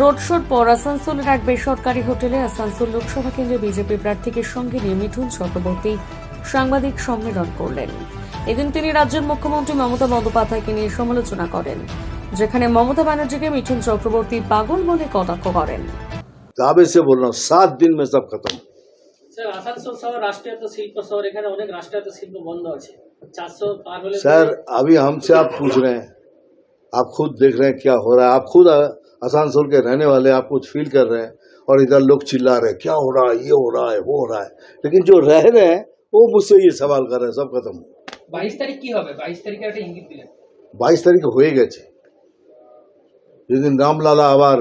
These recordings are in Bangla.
রোড শোর পর আসানসোলের এক বেসরকারি হোটেলে আসানসোল লোকসভা কেন্দ্রে বিজেপি প্রার্থীকে সঙ্গে নিয়ে চক্রবর্তী সাংবাদিক সম্মেলন করলেন। এদিন তিনি রাজ্যের মুখ্যমন্ত্রী মমতা বন্দ্যোপাধ্যায়কে নিয়ে সমালোচনা করেন যেখানে মমতা ব্যানার্জিকে মিঠুন চক্রবর্তী পাগল বলে কটাক্ষ করেন। সে বললাম সাত দিন মে খতম। স্যার আসানসোল শহর রাষ্ট্রায়ত্ত শিল্প শহর এখানে অনেক রাষ্ট্রায়ত্ত শিল্প বন্ধ আছে। सर अभी हमसे आप पूछ रहे हैं आप खुद देख रहे हैं क्या हो रहा है आप खुद आ- आसानसोल के रहने वाले आप कुछ फील कर रहे हैं और इधर लोग चिल्ला रहे हैं क्या हो रहा है ये हो रहा है वो हो रहा है लेकिन जो रह रहे हैं वो मुझसे ये सवाल कर रहे हैं सब खत्म বাইশ তারিখ কি হবে বাইশ তারিখে একটা ইঙ্গিত দিলেন বাইশ তারিখে হয়ে গেছে যেদিন রামলালা আবার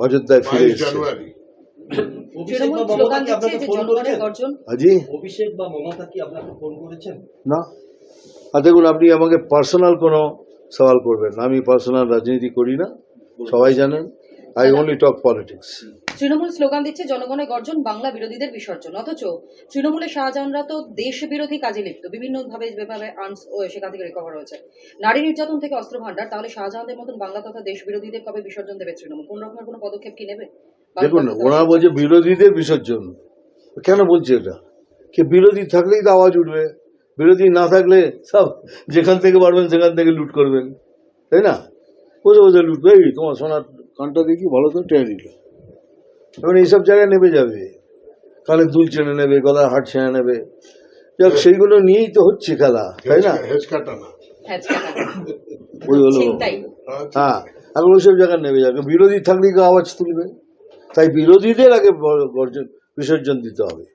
অযোধ্যায় ফিরে বাইশ এসেছে জানুয়ারি অভিষেক বা মমতা কি আপনাকে ফোন করেছেন হাজি অভিষেক বা মমতা কি আপনাকে ফোন করেছেন না আর দেখুন আপনি আমাকে পার্সোনাল কোনো সওয়াল করবেন না। আমি পার্সোনাল রাজনীতি করি না। সবাই জানেন I only talk politics Trinamool slogan দিচ্ছে জনগণের গর্জন বাংলা বিরোধীদের বিসর্জন। অথচ তৃণমূলের শাহজাহানরা তো দেশ বিরোধী কাজে লিপ্ত। বিভিন্ন ভাবে যেভাবে আর্মস ও সেখান থেকে রিকভার হয়েছে। নারী নির্যাতন থেকে অস্ত্র ভান্ডার তাহলে শাহজাহানদের মতন বাংলা তথা দেশ বিরোধীদের কবে বিসর্জন দেবে তৃণমূল? কোন রকমের কোনো পদক্ষেপ কি নেবে? দেখুন ওনারা বলছে বিরোধীদের বিসর্জন। কেন বলছে এটা? কে বিরোধী থাকলেই তো আওয়াজ উঠবে। বিরোধী না থাকলে সব যেখান থেকে পারবেন সেখান থেকে লুট করবেন তাই না? বসে বসে লুট এই তোমার সোনার কানটা দেখি ভালো তো টেনে দিল এখন এইসব জায়গায় নেমে যাবে। কানে দুল চেনে নেবে গলার হাট ছেড়ে নেবে। যাক সেইগুলো নিয়েই তো হচ্ছে খেলা তাই না? হ্যাঁ, ওই হলো। চিন্তাই। হ্যাঁ এখন ওইসব জায়গায় নেমে যাবে। বিরোধী থাকলেই তো আওয়াজ তুলবে? তাই বিরোধীদের আগে বিসর্জন দিতে হবে।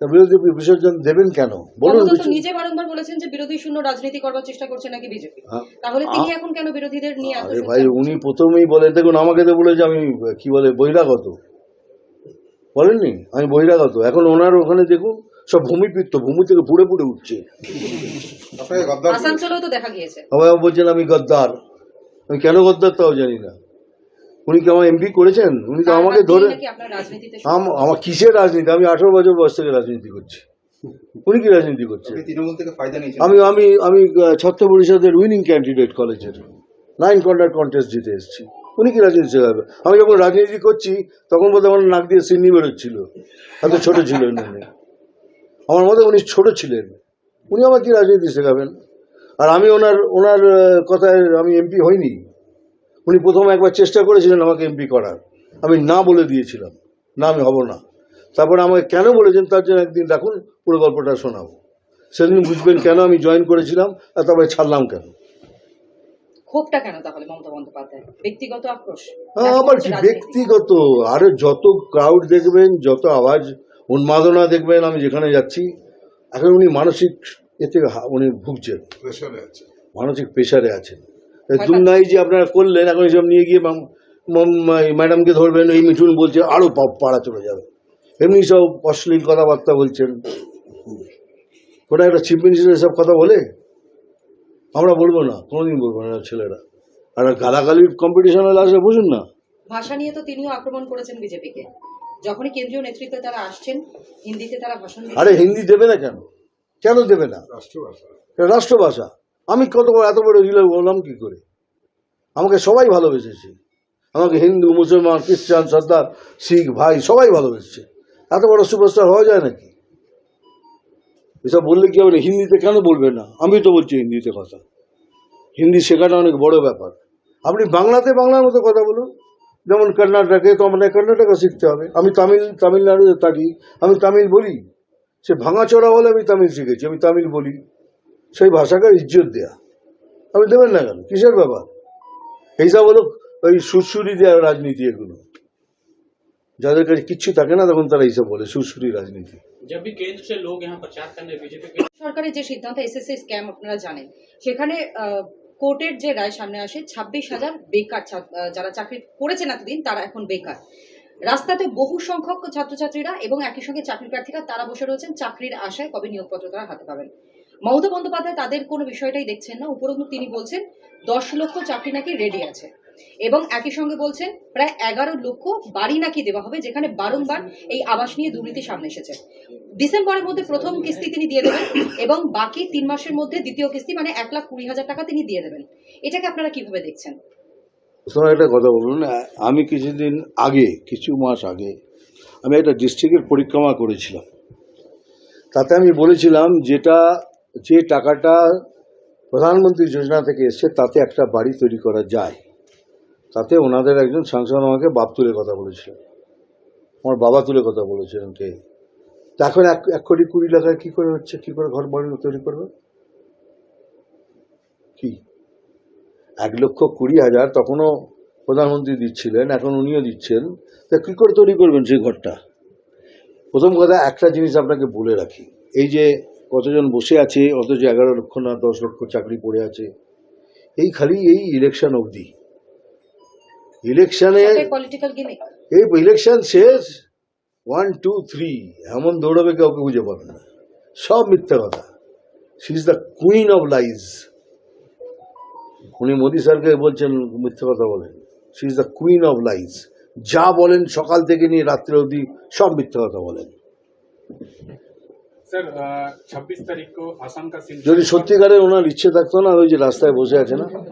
বিরোধী বিসর্জন দেবেন কেন? বলুন নিজে বারংবার বলেছেন যে বিরোধী শূন্য রাজনীতি করবার চেষ্টা করছে নাকি বিজেপি। হ্যাঁ। তাহলে তিনি এখন কেন বিরোধীদের নিয়ে আরে ভাই উনি প্রথমেই বলে দেখুন আমাকে তো বলেছে আমি কি বলে বহিরাগত। বলেননি? আমি বহিরাগত। এখন ওনার ওখানে দেখুন সব ভূমিপিত্ত ভূমি থেকে পুড়ে পুড়ে উঠছে। আসানসোলেও তো দেখা গিয়েছে। আবার বলছেন আমি গদ্দার। আমি কেন গদ্দার তাও জানি না। উনি কি আমার এমপি করেছেন? উনি তো আমাকে তিনি ধরে আমার কিসের রাজনীতি? আমি আঠারো বছর বয়স থেকে রাজনীতি করছি। উনি কি রাজনীতি করছে আপনি তৃণমূল থেকে ফায়দা নিয়েছেন। আমি আমি আমি ছত্র পরিষদের উইনিং ক্যান্ডিডেট কলেজের নাইন কন্ডাক্ট কন্টেস্ট জিতে এসেছি। উনি কি রাজনীতি শেখাবে আমি যখন রাজনীতি করছি তখন বলতে আমার নাক দিয়ে সিন্নি বেরোচ্ছিল। এত ছোট ছিলেন উনি। আমার মতে উনি ছোট ছিলেন। উনি আমার কি রাজনীতি শেখাবেন? আর আমি ওনার ওনার কথায় আমি এমপি হইনি। উনি প্রথম একবার চেষ্টা করেছিলেন আমাকে এমপি করার। আমি না বলে দিয়েছিলাম। না আমি হব না। তারপরে আমাকে কেন বলেছেন তার জন্য একদিন রাখুন পুরো গল্পটা শোনাবো। সেদিন বুঝবেন কেন আমি জয়েন করেছিলাম আর তারপরে ছাড়লাম কেন। ক্ষোভটা কেন তাহলে মমতা বন্দ্যোপাধ্যায় ব্যক্তিগত আক্রোশ? হ্যাঁ, আবার কি ব্যক্তিগত? আরে যত ক্রাউড দেখবেন যত আওয়াজ উন্মাদনা দেখবেন আমি যেখানে যাচ্ছি এখন উনি মানসিক এতে উনি ভুগছেন। প্রেশারে আছে মানসিক প্রেশারে আছেন। এই দুর্নাই যে আপনারা করলেন এখন এসব নিয়ে গিয়ে ম্যাডামকে ধরবেন এই মিঠুন বলছে আরও পা- পাড়া চলে যাবে। এমনি সব অশ্লীল কথাবার্তা বলছেন। ওটা একটা চিফ মিনিস্টার এসব কথা বলে? আমরা বলব না কোনোদিন বলব না ছেলেরা। আর গালাগালির কম্পিটিশনে আসলে বুঝুন না। ভাষা নিয়ে তো তিনিও আক্রমণ করেছেন বিজেপিকে। যখনই কেন্দ্রীয় নেতৃত্বে তারা আসছেন হিন্দিতে তারা ভাষণ আরে হিন্দি দেবে না কেন? কেন দেবে না? রাষ্ট্রভাষা। রাষ্ট্রভাষা। আমি কত বড়, এত বড় জিলে বললাম কি করে? আমাকে সবাই ভালোবেসেছে। আমাকে হিন্দু, মুসলমান, খ্রিস্টান, সর্দার, শিখ, ভাই সবাই ভালোবেসেছে। এত বড় সুপারস্টার হওয়া যায় নাকি? এসব বললে কি হবে? হিন্দিতে কেন বলবে না? আমি তো বলছি হিন্দিতে কথা। হিন্দি শেখাটা অনেক বড় ব্যাপার। আপনি বাংলাতে বাংলার মতো কথা বলুন। যেমন কর্ণাটকে তো আমাদের কর্ণাটকা শিখতে হবে। আমি তামিল, তামিলনাড়ুতে থাকি। আমি তামিল বলি। সে ভাঙাচোরা হলে আমি তামিল শিখেছি। আমি তামিল বলি। সেই ভাষাকে ইজ্জত দেয়া। আপনি দেবেন না কেন? কিসের ব্যাপার? এইসব হলো ওই সুরসুরি দেওয়ার রাজনীতি এগুলো। যাদের কাছে কিচ্ছু থাকে না তখন তারা এইসব বলে সুরসুরি রাজনীতি। সরকারের যে সিদ্ধান্ত এসএসসি স্ক্যাম আপনারা জানেন সেখানে কোর্টের যে রায় সামনে আসে ছাব্বিশ হাজার বেকার যারা চাকরি করেছেন এতদিন তারা এখন বেকার রাস্তাতে বহু সংখ্যক ছাত্রছাত্রীরা এবং একই সঙ্গে চাকরি প্রার্থীরা তারা বসে রয়েছেন চাকরির আশায় কবে নিয়োগপত্র তারা হাতে পাবেন মমতা বন্দ্যোপাধ্যায় তাদের কোনো বিষয়টাই দেখছেন না। উপরন্তু তিনি বলছেন, দশ লক্ষ চাকরি নাকি রেডি আছে। এবং একই সঙ্গে বলছেন, প্রায় এগারো লক্ষ বাড়ি নাকি দেওয়া হবে, যেখানে বারংবার এই আবাস নিয়ে দুর্নীতি সামনে এসেছে। ডিসেম্বরের মধ্যে প্রথম কিস্তি তিনি দিয়ে দেবেন এবং বাকি তিন মাসের মধ্যে দ্বিতীয় কিস্তি মানে এক লাখ কুড়ি হাজার টাকা তিনি দিয়ে দেবেন। এটাকে আপনারা কীভাবে দেখছেন? একটা কথা বলুন, আমি কিছুদিন আগে, কিছু মাস আগে, আমি একটা ডিস্ট্রিক্টের পরিক্রমা করেছিলাম। তাতে আমি বলেছিলাম, যেটা যে টাকাটা প্রধানমন্ত্রী যোজনা থেকে এসছে, তাতে একটা বাড়ি তৈরি করা যায়। তাতে ওনাদের একজন সাংসদ আমাকে বাপ তুলে কথা বলেছিলেন। আমার বাবা তুলে কথা বলেছিলেন কে এখন এক এক কোটি কুড়ি লাখের কি করে হচ্ছে? কি করে ঘর বাড়ি তৈরি করবে? কি? এক লক্ষ কুড়ি হাজার তখনও প্রধানমন্ত্রী দিচ্ছিলেন, এখন উনিও দিচ্ছেন। তা কী করে তৈরি করবেন সেই ঘরটা? প্রথম কথা একটা জিনিস আপনাকে বলে রাখি। এই যে কতজন বসে আছে অথচ এগারো লক্ষ না দশ লক্ষ চাকরি পড়ে আছে। এই খালি এই ইলেকশন অবধি। ইলেকশনে এই ইলেকশন শেষ। ওয়ান টু থ্রি এমন দৌড়াবে কাউকে বুঝে পাবে না। সব মিথ্যা কথা। She is the queen of lies উনি মোদি স্যারকে বলছেন মিথ্যা কথা বলেন। She is the queen of lies যা বলেন সকাল থেকে নিয়ে রাত্রে অবধি সব মিথ্যা কথা বলেন। যদি সত্যিকারের ওনার ইচ্ছে থাকতো না ওই যে রাস্তায় বসে আছে না?